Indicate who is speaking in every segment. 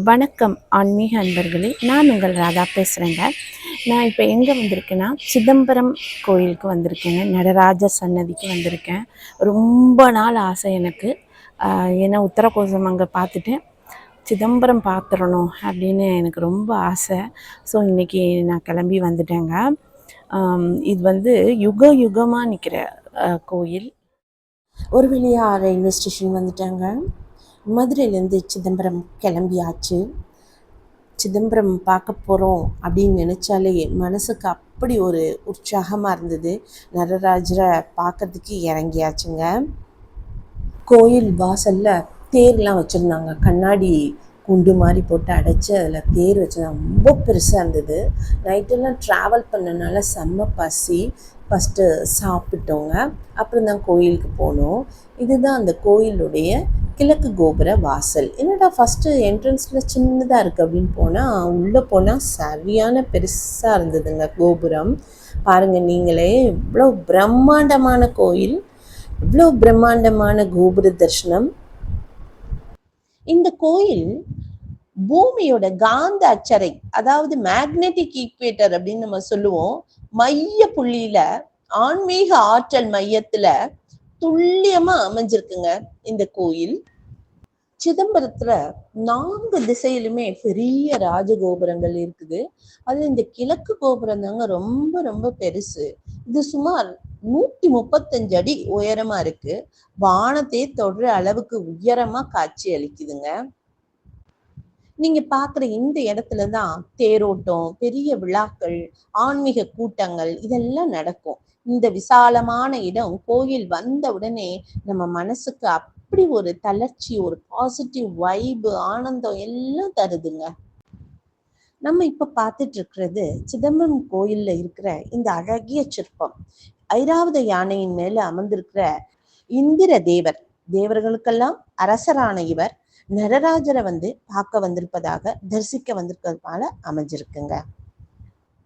Speaker 1: வணக்கம் ஆன்மீக அன்பர்களே. நான் உங்கள் ராதா பேசுகிறேங்க நான் இப்போ எங்கே வந்திருக்கேன்னா சிதம்பரம் கோயிலுக்கு வந்திருக்கேங்க. நடராஜ சன்னதிக்கு வந்திருக்கேன். ரொம்ப நாள் ஆசை எனக்கு. ஏன்னா உத்தரகோசம் அங்கே பார்த்துட்டேன் சிதம்பரம் பார்த்துடணும் அப்படின்னு எனக்கு ரொம்ப ஆசை. ஸோ இன்றைக்கி நான் கிளம்பி வந்துட்டேங்க. இது வந்து யுக யுகமாக நிற்கிற கோயில்.
Speaker 2: ஒரு வழியாக ரயில்வே ஸ்டேஷன் வந்துட்டாங்க. மதுரையிலேருந்து சிதம்பரம் கிளம்பியாச்சு. சிதம்பரம் பார்க்க போகிறோம் அப்படின்னு நினச்சாலே மனசுக்கு அப்படி ஒரு உற்சாகமாக இருந்தது. நடராஜரை பார்க்கறதுக்கு இறங்கியாச்சுங்க. கோயில் வாசலில் தேர்லாம் வச்சுருந்தாங்க. கண்ணாடி குண்டு மாதிரி போட்டு அடைச்சி அதில் தேர் வச்சுருந்தாங்க ரொம்ப பெருசாக இருந்தது. நைட்டெல்லாம் ட்ராவல் பண்ணனால செம்ம பசி. ஃபஸ்ட்டு சாப்பிட்டோங்க. அப்புறம் தான் கோயிலுக்கு போனோம். இதுதான் அந்த கோயிலுடைய கிழக்கு கோபுர வாசல். என்னடா ஃபஸ்ட்டு என்ட்ரன்ஸில் சின்னதாக இருக்குது அப்படின்னு போனால் உள்ளே போனால் சரியான பெருசாக இருந்ததுங்க கோபுரம். பாருங்கள் நீங்களே இவ்வளோ பிரம்மாண்டமான கோயில் இவ்வளோ பிரம்மாண்டமான கோபுர தர்ஷனம் இந்த கோயில் பூமியோட காந்த அச்சரை அதாவது மேக்னெட்டிக் ஈக்குவேட்டர் அப்படின்னு நம்ம சொல்லுவோம் மைய புள்ளியில ஆன்மீக ஆற்றல் மையத்துல துல்லியமா அமைஞ்சிருக்குங்க இந்த கோயில். சிதம்பரத்துல நான்கு திசையிலுமே பெரிய ராஜகோபுரங்கள் இருக்குது. அது இந்த கிழக்கு கோபுரம் தாங்க ரொம்ப ரொம்ப பெருசு. இது சுமார் நூத்தி முப்பத்தஞ்சு அடி உயரமா இருக்கு. வானத்தை தொடுற அளவுக்கு உயரமா காட்சி அளிக்குதுங்க நீங்க பாக்குற இந்த இடத்துல தான் தேரோட்டம் பெரிய விழாக்கள் ஆன்மீக கூட்டங்கள் இதெல்லாம் நடக்கும். இந்த விசாலமான இடம் கோயில் வந்த உடனே நம்ம மனசுக்கு அப்படி ஒரு தளர்ச்சி ஒரு பாசிட்டிவ் வைபு ஆனந்தம் எல்லாம் தருதுங்க. நம்ம இப்ப பார்த்துட்டு இருக்கிறது சிதம்பரம் கோயில்ல இருக்கிற இந்த அழகிய சிற்பம். ஐராவத யானையின் மேல அமர்ந்திருக்கிற இந்திர தேவர். தேவர்களுக்கெல்லாம் அரசரான இவர். நடராஜரை வந்து பார்க்க வந்திருப்பதாக தரிசிக்க வந்திருக்கிறதுனால அமைஞ்சிருக்குங்க.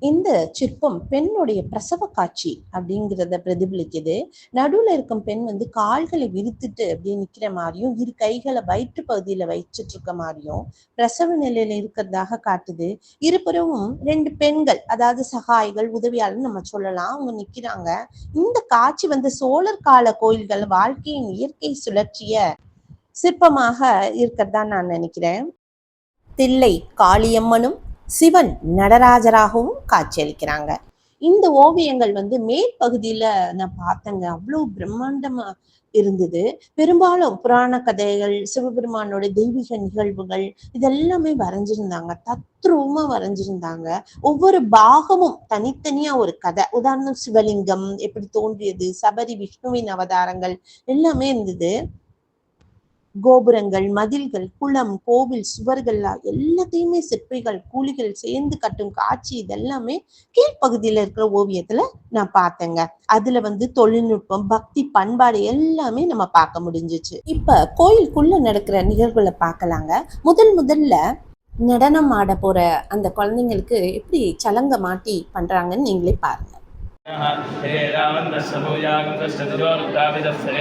Speaker 2: இந்த சிற்பம் பெண்ணுடைய பிரசவ காட்சி அப்படிங்கிறத பிரதிபலிக்குது. நடுவுல இருக்கும் பெண் வந்து கால்களை விரித்துட்டு அப்படியே நிக்கிற மாதிரியும் இரு கைகளை வயிற்று பகுதியில வச்சுட்டு இருக்க மாதிரியும் பிரசவ நிலையில இருக்கிறதாக காட்டுது. இருபுறமும் ரெண்டு பெண்கள் அதாவது சகாய்கள் உதவியாளர் நம்ம சொல்லலாம் அவங்க நிக்கிறாங்க. இந்த காட்சி வந்து சோழர் கால கோயில்கள் வாழ்க்கையின் இயற்கை சுழற்சிய சிற்பமாக இருக்கிறதா நான் நினைக்கிறேன். தில்லை காளியம்மனும் சிவன் நடராஜராகவும் காட்சியளிக்கிறாங்க. இந்த ஓவியங்கள் வந்து மேற்பகுதியில நான் பார்த்தேங்க. அவ்வளோ பிரம்மாண்டமா இருந்தது. பெரும்பாலும் புராண கதைகள் சிவபெருமானோட தெய்வீக நிகழ்வுகள் இதெல்லாமே வரைஞ்சிருந்தாங்க. தத்ரூபமா வரைஞ்சிருந்தாங்க. ஒவ்வொரு பாகமும் தனித்தனியா ஒரு கதை. உதாரணம் சிவலிங்கம் எப்படி தோன்றியது சபரி விஷ்ணுவின் அவதாரங்கள் எல்லாமே இருந்தது. கோபுரங்கள் மதில்கள் குளம் கோவில் சுவர்கள் எல்லாத்தையுமே சிற்பிகள் கூலிகள் சேர்ந்து கட்டும் காட்சி இதெல்லாமே கீழ்ப்பகுதியில இருக்கிற ஓவியத்துல நான் பார்த்தேங்க. அதுல வந்து தொழில்நுட்பம் பக்தி பண்பாடு எல்லாமே நம்ம பார்க்க முடிஞ்சிச்சு. இப்ப கோயிலுக்குள்ள நடக்கிற நிகழ்வுகளை பார்க்கலாங்க. முதல் முதல்ல நடனம் ஆட போற அந்த குழந்தைங்களுக்கு எப்படி சலங்க மாட்டி பண்றாங்கன்னு நீங்களே பாருங்க.
Speaker 3: हे रावन्तस्य भूयागन्तस्य तिजोरुद्राविदस्य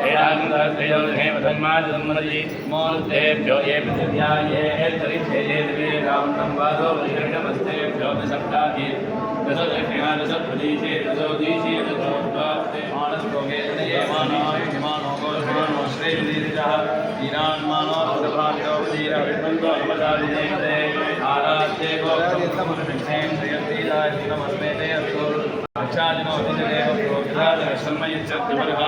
Speaker 3: हेरागन्तस्त्रियोर्हेम धन्माजन्मदि मूर्तेभ्यो ये पृथिव्या ये तरिथे ये दिवे रावणं वादो वैरणमस्तेभ्यो दशब्दाहि दशदक्षिणा दशप्रदीशे दशोदीशे दशोद्वास्ते मानस्कोगे ये मानो हिमानो गोर्मानो श्रीविदिरः ईरान्मानो भद्रभाग्यो वीर विद्वन्तो नमदादिदेवते आराध्ये गोत्रमुखमिक्षें श्रियतीराय नमस्ते ते अस्तु आचार्यनो अतिदेव శ్రమయ్యేశ్వరంగా